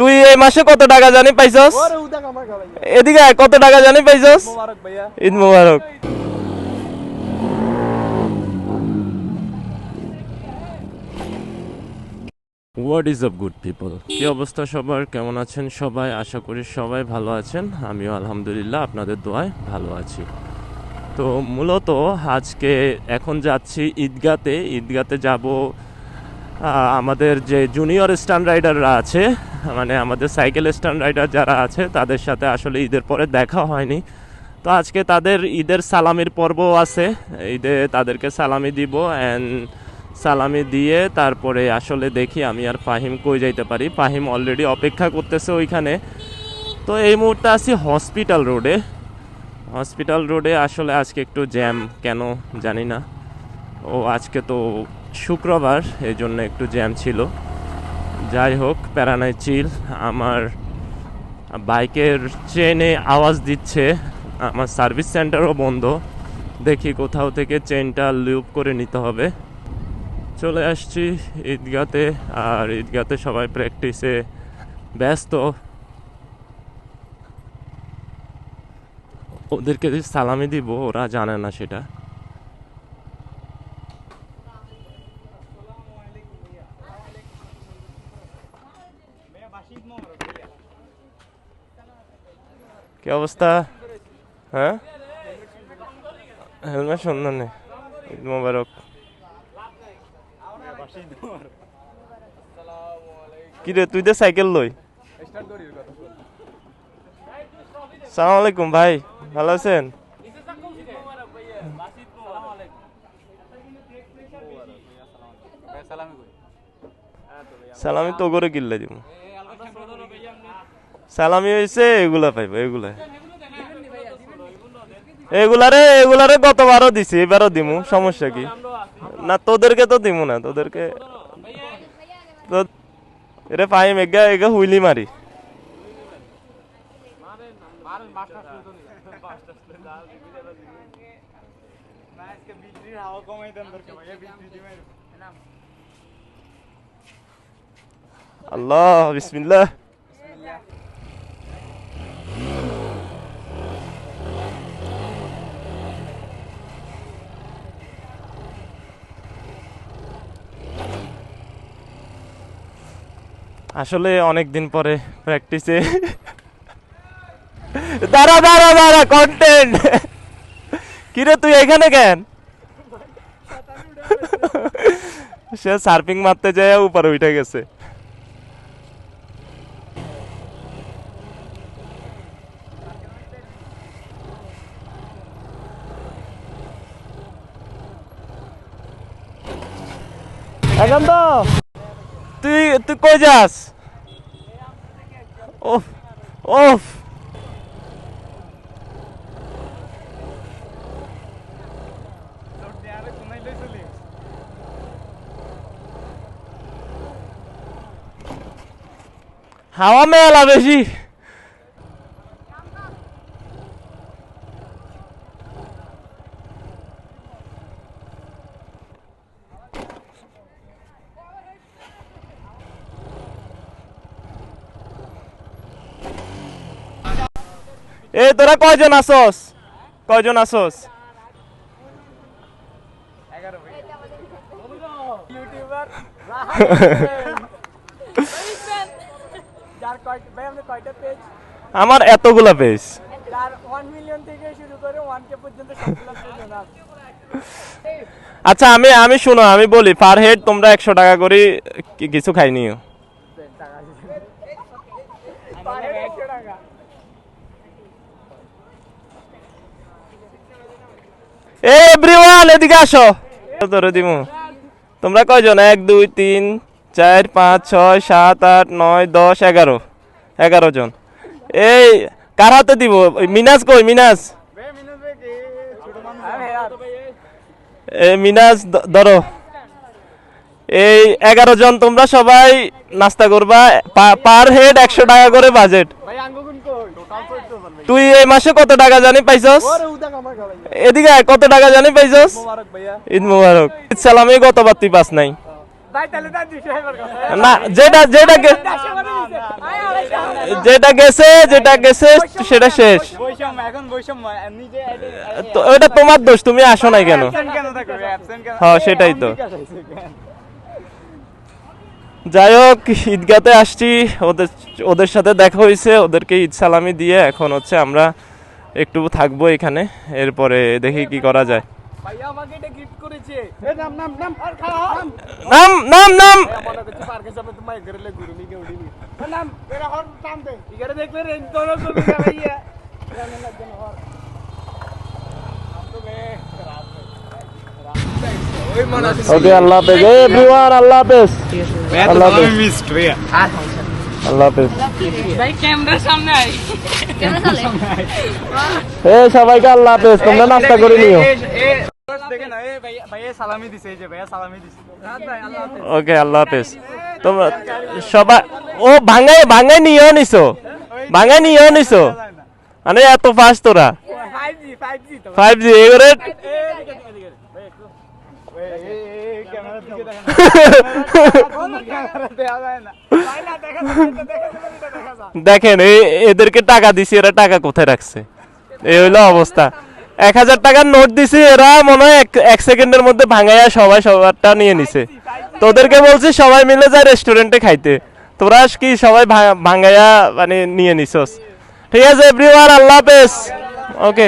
তুই এই মাসে কত টাকা জানি পাইছস? এদিকে কত টাকা জানি পাইছস? ঈদ মুবারক what is up good people কি অবস্থা সবার? কেমন আছেন সবাই? আশা করি সবাই ভালো আছেন। আমিও আলহামদুলিল্লাহ আপনাদের দোয়ায় ভালো আছি। তো মূলত আজকে এখন যাচ্ছি ঈদগাতে। ঈদগাতে যাব আমাদের যে জুনিয়র স্ট্যান্ড রাইডাররা আছে মানে আমাদের সাইকেল স্ট্যান্ড রাইডার যারা আছে, তাদের সাথে আসলে ঈদের পরে দেখা হয়নি। তো আজকে তাদের ঈদের সালামির পর্ব আছে। ঈদে তাদেরকে সালামি দিব অ্যান্ড সালামি দিয়ে তারপরে আসলে দেখি আমি আর ফাহিম কই যাইতে পারি। ফাহিম অলরেডি অপেক্ষা করতেছে ওইখানে। তো এই মুহূর্তে আছি হসপিটাল রোডে হসপিটাল রোডে আসলে আজকে একটু জ্যাম কেন জানি না। ও আজকে তো শুক্রবার, এই জন্য একটু জ্যাম ছিল। যাই হোক, প্যারানাই চিল, আমার বাইকের চেনে আওয়াজ দিচ্ছে। আমার সার্ভিস সেন্টারও বন্ধ। দেখি কোথাও থেকে চেনটা লুপ করে নিতে হবে। চলে আসছি ঈদগাতে, আর ঈদগাতে সবাই প্র্যাকটিসে ব্যস্ত। ওদেরকে সালামি দিব, ওরা জানে না সেটা। কি অবস্থা? হ্যাঁ? হেলমেট সুন্দর নেই ঈদ মোবারক। কি রে তুই তো সাইকেল লই। সালাম আলাইকুম ভাই ভালো আছেন? সালামি তো করে কিনলে দিব সালামি হয়েছে এগুলা পাইব এগুলা। এগুলারে এগুলারে গতবারও দিছি এবারও দিমু সমস্যা কি? না তোদেরকে তো দিমু না তোদেরকে তো এরে পাইম এগা এগা হুইলি মারি। আল্লাহ বিসমিল্লাহ। আসলে অনেক দিন পরে প্র্যাকটিসে দাঁড়া দাঁড়া দাঁড়া কন্টেন্ট কিরে, তুই এখানে কেন? সে সার্ফিং মারতে যায় উপরে উঠে গেছে। এখন তো। তুই তুই কই যাস ওফ ওফ হাওয়া এ তোরা কয়জন আসোস? কয়জন আসোস? আমার এতগুলা পেজ আচ্ছা আমি আমি শুনো, আমি বলি পার হেড তোমরা একশো টাকা করে কিছু খাই নিও টাকা পারে একশো টাকা এ এদিকে তোমরা কয়জন? এক, দুই, তিন, চার, পাঁচ, ছয়, সাত, আট, নয়, দশ, এগারো। এগারো জন। এই, কার হাতে দিব? মিনাজ কই? यार এ মিনাজ দ- ধরো। এই এগারো জন, তোমরা সবাই নাস্তা করবা। পার হেড একশো টাকা করে বাজেট। তুই এই মাসে কত টাকা জানি পাইছস? এদিকে কত টাকা জানি পাইছস? ঈদ মুবারক ঈদ সালামে গতবার তুই পাস নাই। না যেটা যেটা। যেটা গেছে যেটা গেছে সেটা শেষ। ওটা তোমার দোষ তুমি আসো নাই কেন? হ্যাঁ, সেটাই তো। যাই হোক ঈদগাতে আসছি। ওদের ওদের সাথে দেখা হয়েছে ওদেরকে ঈদ সালামি দিয়ে এখন হচ্ছে আমরা একটু থাকব এখানে। এরপরে দেখি কি করা যায়। ভাইয়া আমাকে এটা গিফট করেছে। এ নাম নাম নাম। দেখলে রেন তোর করবে ভাইয়া জানে লাগবে না হর ওকে আল্লাহ হাফেজ এভরিওয়ান আল্লাহ হাফেজ আল্লাহ হাফেজ আল্লাহ হাফেজ ভাই ক্যামেরার সামনে আই এ সবাইকে আল্লাহ হাফেজ তোমরা নাস্তা করে নিও এ- এ- এ। ওকে আল্লাহ হাফেজ তোমরা সবাই ও ভাঙাই ভাঙাই নিয়েও নিছো ভাঙাই নিয়েও নিছো মানে এত ফাস্ট তোরা 5G 5G ফাইভ জি এবারে দেখেন এদেরকে টাকা দিছি এরা টাকা কোথায় রাখছে? এই হইল অবস্থা। এক হাজার টাকার নোট দিছি এরা মনে হয় এক- সেকেন্ডের মধ্যে ভাঙাইয়া সবাই সবারটা নিয়ে নিছে। তোদেরকে বলছি সবাই মিলে যায় রেস্টুরেন্টে খাইতে। তোরা কি সবাই ভাঙাইয়া মানে নিয়ে নিছস? ঠিক আছে এভরিওয়ান আল্লাহ হাফেজ। ওকে